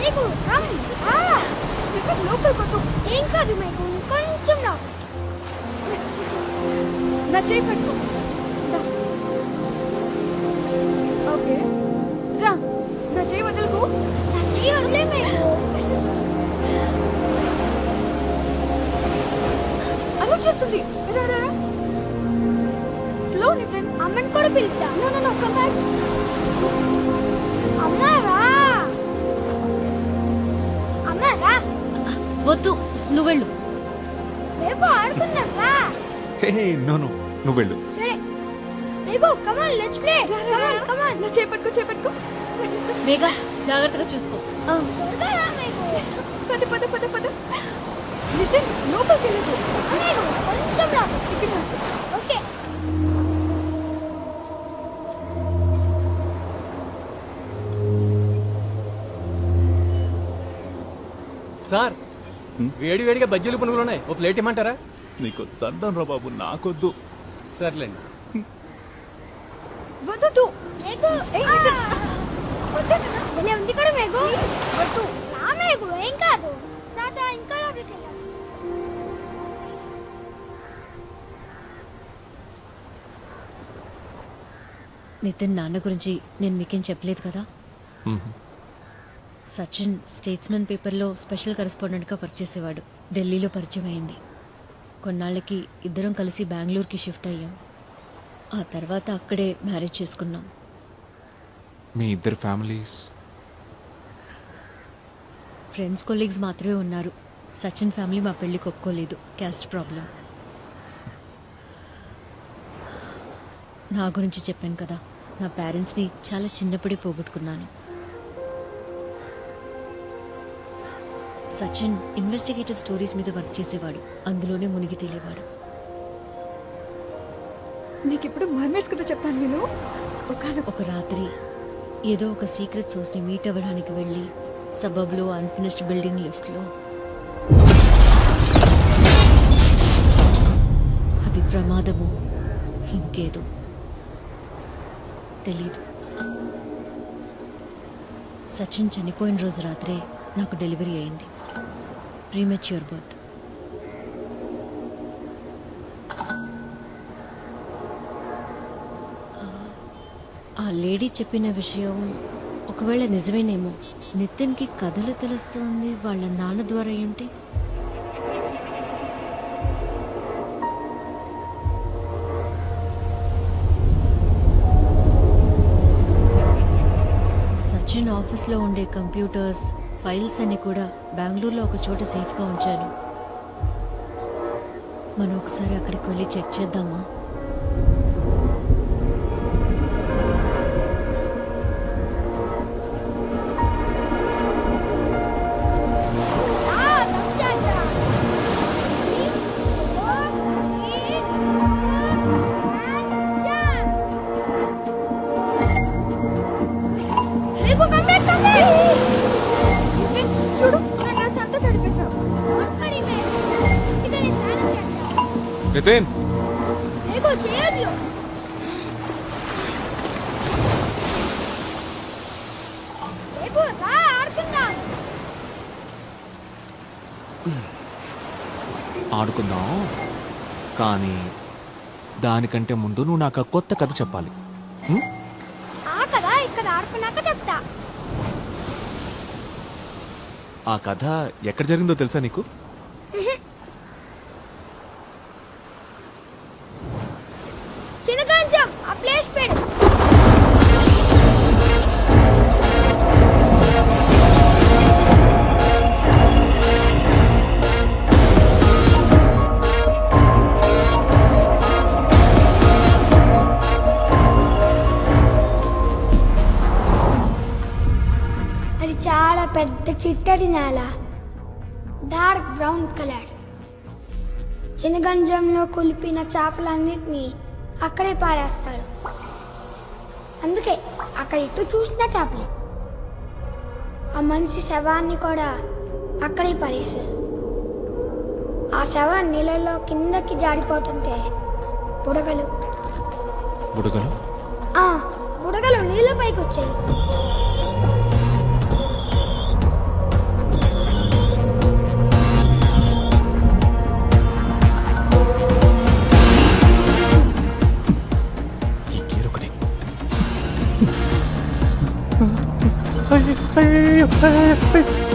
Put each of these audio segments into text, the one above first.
Meghu come రా ఇక్కడ లోపలికి వద్దు ఏం కాదు మేఘు కొంచెం రా నా చేయి పట్టుకో ఓకే రా నా చేయి వదులుకు నా చేయి వదిలే మేఘు అలా చేస్తుంది రా రా. స్లో నితిన్ అమ్మని కూడా పిలుస్తా no no no come back వద్దు నువ్వు వెళ్ళు. రేపు ఆడుకుందాం రా. హే నో నో నువ్వు వెళ్ళు. సరే. రేపు come on let's play come on come on నా చేయి పట్టుకో చేయి పట్టుకో వేగా జాగ్రత్తగా చూసుకో. త్వరగా రా మేఘు. పద పద పద పద. నితిన్ లోపలికి వెళ్ళదు మేఘు కొంచెం రా ఇక్కడ రా. ఓకే. సార్ వేడి వేడిగా బజ్జీలు పునుగులు ఉన్నాయి. ఓ ప్లేట్ ఇమ్మంటారా? నీకు దండం రా బాబు నాకొద్దు. సర్లేండి. వద్దు ఉంది కూడా మేఘు. వద్దు. మేఘు ఏం కాదు. తాత ఇంకా లోపలికి వెళ్ళాలి. నితిన్ నాన్న గురించి నేను మీకేం చెప్పలేదు కదా. సచిన్ స్టేట్స్మెన్ పేపర్లో స్పెషల్ కరెస్పాండెంట్గా వర్క్ చేసేవాడు. ఢిల్లీలో పరిచయం అయింది. కొన్నాళ్ళకి ఇద్దరం కలిసి బెంగళూరుకి షిఫ్ట్ అయ్యాం. ఆ తర్వాత అక్కడే మ్యారేజ్ చేసుకున్నాం. మీ ఇద్దరు ఫ్యామిలీస్ ఫ్రెండ్స్ కొలీగ్స్ మాత్రమే ఉన్నారు. సచిన్ ఫ్యామిలీ మా పెళ్ళికి ఒప్పుకోలేదు. క్యాస్ట్ ప్రాబ్లం నా గురించి చెప్పాను కదా. నా పేరెంట్స్ని చాలా చిన్నప్పుడే పోగొట్టుకున్నాను. సచిన్ ఇన్వెస్టిగేటివ్ స్టోరీస్ మీద వర్క్ చేసేవాడు. అందులోనే మునిగి తేలేవాడు. నీకు ఇప్పుడు మర్మేడ్స్ కథ చెప్తాను నేను? ఒకనొక ఒక రాత్రి ఏదో ఒక సీక్రెట్ సోర్స్ని మీట్ అవ్వడానికి వెళ్ళి సబబ్లో అన్ఫినిష్డ్ బిల్డింగ్ లిఫ్ట్లో అది ప్రమాదమో ఇంకేదో తెలీదు. సచిన్ చనిపోయిన రోజు రాత్రే నాకు డెలివరీ అయింది. ప్రీమెచ్యూర్ బర్త్ ఆ లేడీ చెప్పిన విషయం ఒకవేళ నిజమేనేమో. నితిన్కి కథలు తెలుస్తుంది వాళ్ళ నాన్న ద్వారా ఏంటి? సచిన్ ఆఫీస్లో ఉండే కంప్యూటర్స్ ఫైల్స్ అన్ని కూడా బెంగళూరులో ఒక చోట సేఫ్గా ఉంచాను. మనం ఒకసారి అక్కడికి వెళ్ళి చెక్ చేద్దామా? రేపు రా ఆడుకుందాం ఆడుకుందాం. కానీ దానికంటే ముందు నువ్వు నాకు ఆ కొత్త కథ చెప్పాలి. మ్మ్? ఆ కదా ఇక్కడ ఆడుకున్నాక చెప్తా. ఆ కథ ఎక్కడ జరిగిందో తెలుసా నీకు? పెద్ద చిట్టడి నేల డార్క్ బ్రౌన్ కలర్. చిన్నగంజంలో కులిపిన చేపలన్నిటినీ అక్కడే పారేస్తాడు. అందుకే అక్కడ ఇటు చూసిన చేపలే. ఆ మనిషి శవాన్ని కూడా అక్కడే పడేశాడు ఆ శవం నీళ్ళలో కిందకి జారిపోతుంటే బుడగలు. బుడగలు? బుడగలు నీళ్ళ పైకి వచ్చాయి సార్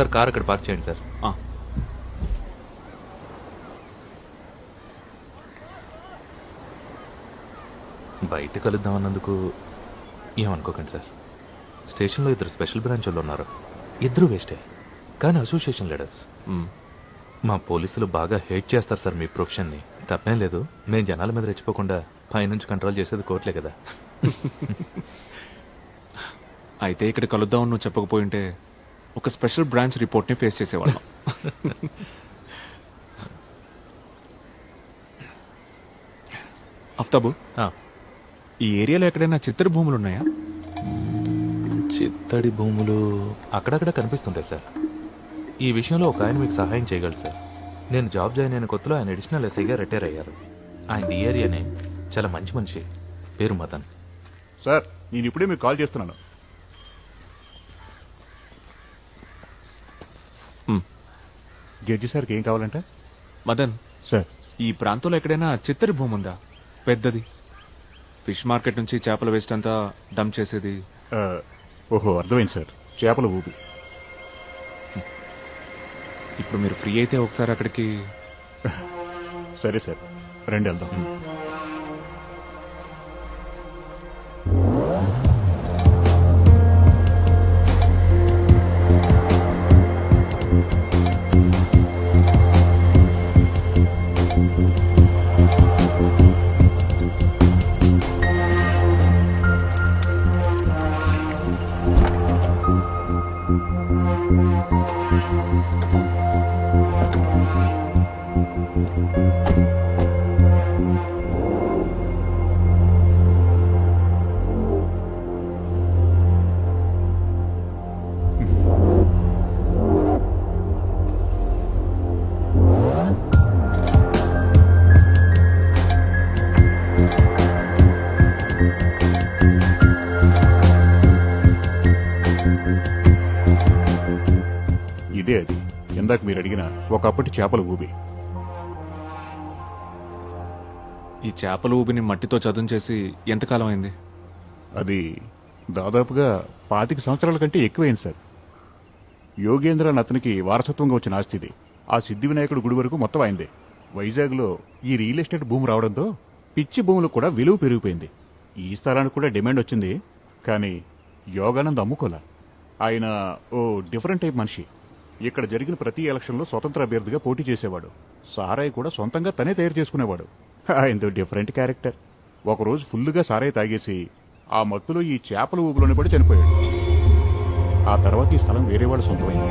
మ్, సార్ కార్ అక్కడ పార్క్ చేయండి సార్. బయట కలుద్దాం అన్నందుకు ఏమనుకోకండి సార్. స్టేషన్లో ఇద్దరు స్పెషల్ బ్రాంచ్ వాళ్ళు ఉన్నారు. ఇద్దరు వేస్టే. కానీ అసోసియేషన్ లీడర్స్. మ్, పోలీసులు బాగా హేట్ చేస్తారు సార్ మీ ప్రొఫెషన్ని. తప్పేం లేదు. మేము జనాల మీద రెచ్చిపోకుండా పైనుంచి కంట్రోల్ చేసేది కోర్టులే కదా. అయితే ఇక్కడ కలుద్దాం నువ్వు చెప్పకపోయి ఉంటే ఒక స్పెషల్ బ్రాంచ్ రిపోర్ట్ని ఫేస్ చేసేవాళ్ళం. అఫ్తాబు ఆ, ఈ ఏరియాలో ఎక్కడైనా చిత్తడి భూములు ఉన్నాయా? చిత్తడి భూములు అక్కడక్కడ కనిపిస్తుంటాయి సార్. ఈ విషయంలో ఒక ఆయన మీకు సహాయం చేయగలరు సార్. నేను జాబ్ జాయిన్ అయిన కొత్తలో ఆయన అడిషనల్ ఎస్ఐగా రిటైర్ అయ్యారు. ఆయన ఈ ఏరియానే చాలా మంచి మనిషి. పేరు మదన్. సార్ నేను ఇప్పుడే మీకు కాల్ చేస్తున్నాను. జడ్జి సార్కి ఏం కావాలంటే? మదన్. సార్. ఈ ప్రాంతంలో ఎక్కడైనా చిత్తడి భూమి ఉందా? పెద్దది. ఫిష్ మార్కెట్ నుంచి చేపల వేస్ట్ అంతా డంప్ చేసేది. ఆ, ఓహో అర్థమైంది సార్. చేపల ఊపి ఇప్పుడు మీరు ఫ్రీ అయితే ఒకసారి అక్కడికి సరే సార్. రండి వెళ్దాం. ఇందాక మీరు అడిగిన ఒకప్పటి చేపల ఊబి. ఈ చేపల ఊబిని మట్టితో చదును చేసి ఎంతకాలం అయింది? అది దాదాపుగా పాతిక సంవత్సరాల కంటే ఎక్కువైంది సార్. యోగేంద్ర అని అతనికి వారసత్వంగా వచ్చిన ఆస్తి ఇది. ఆ సిద్ధి వినాయకుడు గుడి వరకు మొత్తం అయిందే. వైజాగ్లో ఈ రియల్ ఎస్టేట్ భూమి రావడంతో పిచ్చి భూములకు కూడా విలువ పెరిగిపోయింది. ఈ స్థలానికి కూడా డిమాండ్ వచ్చింది కానీ యోగానంద్ అమ్ముకోలా. ఆయన ఓ డిఫరెంట్ టైప్ మనిషి. ఇక్కడ జరిగిన ప్రతి ఎలక్షన్లో స్వతంత్ర అభ్యర్థిగా పోటీ చేసేవాడు. సారాయి కూడా సొంతంగా తనే తయారు చేసుకునేవాడు. ఆయనతో డిఫరెంట్ క్యారెక్టర్. ఒకరోజు ఫుల్లుగా సారాయి తాగేసి ఆ మత్తులో ఈ చేపల ఊపులోనే పడి చనిపోయాడు. ఆ తర్వాత ఈ స్థలం వేరే వాళ్ళ సొంతమైంది.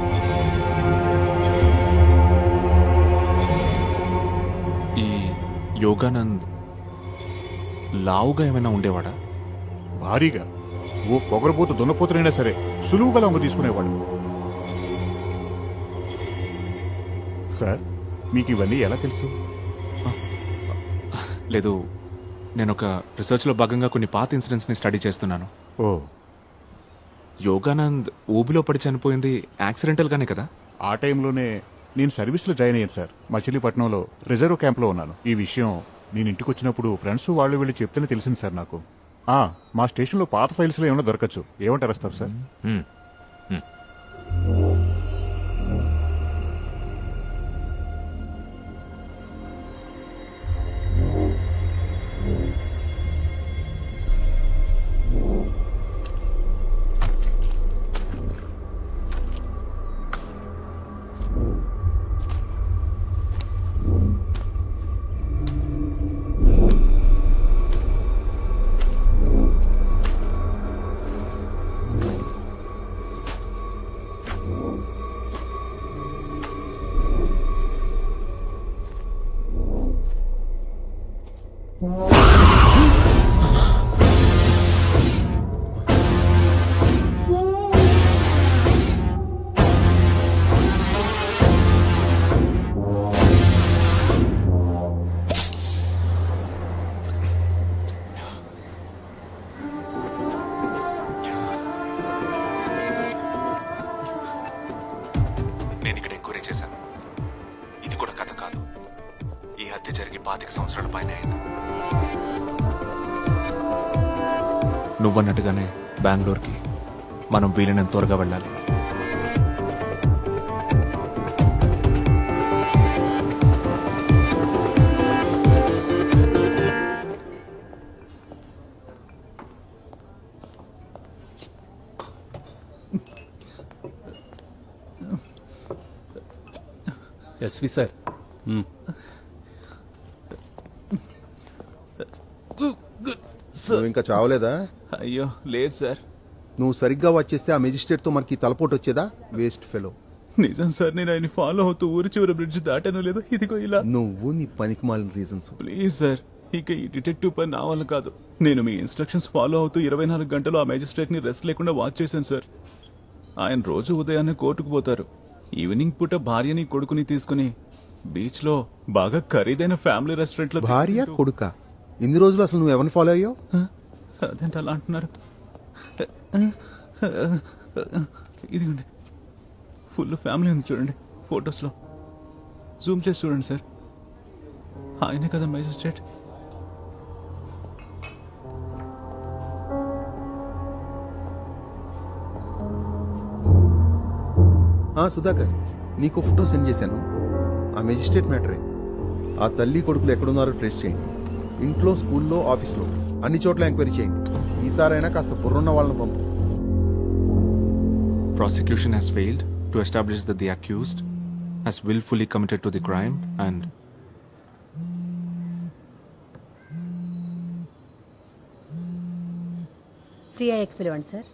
ఈ యోగానంద్ లావుగా ఏమైనా ఉండేవాడా? భారీగా. ఓ పొగరబోతు దున్నపోతునైనా సరే సులువుగా లొంగ తీసుకునేవాడు. సార్ మీకు ఇవన్నీ ఎలా తెలుసు? లేదు నేను ఒక రీసెర్చ్లో భాగంగా కొన్ని పాత ఇన్సిడెంట్స్ని స్టడీ చేస్తున్నాను. ఓ. యోగానంద్ ఊబిలో పడి చనిపోయింది యాక్సిడెంటల్గానే కదా? ఆ టైంలోనే నేను సర్వీస్లో జాయిన్ అయ్యాను సార్. మచిలీపట్నంలో రిజర్వ్ క్యాంప్లో ఉన్నాను. ఈ విషయం నేను ఇంటికి వచ్చినప్పుడు ఫ్రెండ్స్ వాళ్ళు వెళ్ళి చెప్తేనే తెలిసింది సార్ నాకు. ఆ, మా స్టేషన్లో పాత ఫైల్స్లో ఏమైనా దొరకచ్చు. ఏమంటారు సార్? హత్య జరిగి పాతిక సంవత్సరాల పైన అయింది. నువ్వన్నట్టుగానే బెంగళూరుకి మనం వీలైనంత త్వరగా వెళ్ళాలి. S V sir. నువ్వు ఇంకా చావలేదా? అయ్యో లేదు సార్. నువ్వు సరిగ్గా వచ్చేస్తే ఆ మెజిస్ట్రేట్తో మనకి తలపోటు వచ్చేదా? Waste fellow. నిజం సార్ నేను ఆయన ఫాలో అవుతూ ఊరి చివరి బ్రిడ్జ్ దాటాను లేదు ఇదిగో ఇలా. నువ్వు నీ పనికి మాలిన రీజన్స్. ప్లీజ్ సార్ ఇక ఈ డిటెక్టివ్ పని నా వల్ల కాదు. నేను మీ ఇన్స్ట్రక్షన్స్ ఫాలో అవుతూ ఇరవై నాలుగు గంటలు ఆ మేజిస్ట్రేట్ని రెస్ట్ లేకుండా వాచ్ చేశాను సార్. ఆయన రోజు ఉదయాన్నే కోర్టుకు పోతారు. ఈవినింగ్ పూట భార్యని కొడుకుని తీసుకుని బీచ్లో బాగా ఖరీదైన ఫ్యామిలీ రెస్టారెంట్లో భార్య కొడుక? ఇన్ని రోజులు అసలు నువ్వు ఎవరిని ఫాలో అయ్యావు? అదేంటి అలా అంటున్నారు? ఇదిగోండి. ఫుల్ ఫ్యామిలీ ఉంది చూడండి ఫొటోస్లో. జూమ్ చేసి చూడండి సార్. ఆయనే కదా మేజిస్ట్రేట్ సుధాకర్ నీకు ఫోటో సెండ్ చేశాను. ఆ మెజిస్ట్రేట్ మ్యాటరే ఆ తల్లి కొడుకులు ఎక్కడున్నారో ట్రేస్ చేయండి. ఇంట్లో స్కూల్లో ఆఫీస్లో అన్ని చోట్ల ఎంక్వైరీ చేయండి ఈసారైనా కాస్త బుర్రున్న వాళ్ళని పంపు prosecution has failed to establish that the accused has willfully committed to the crime and free అయ్యాక పిలవండి సార్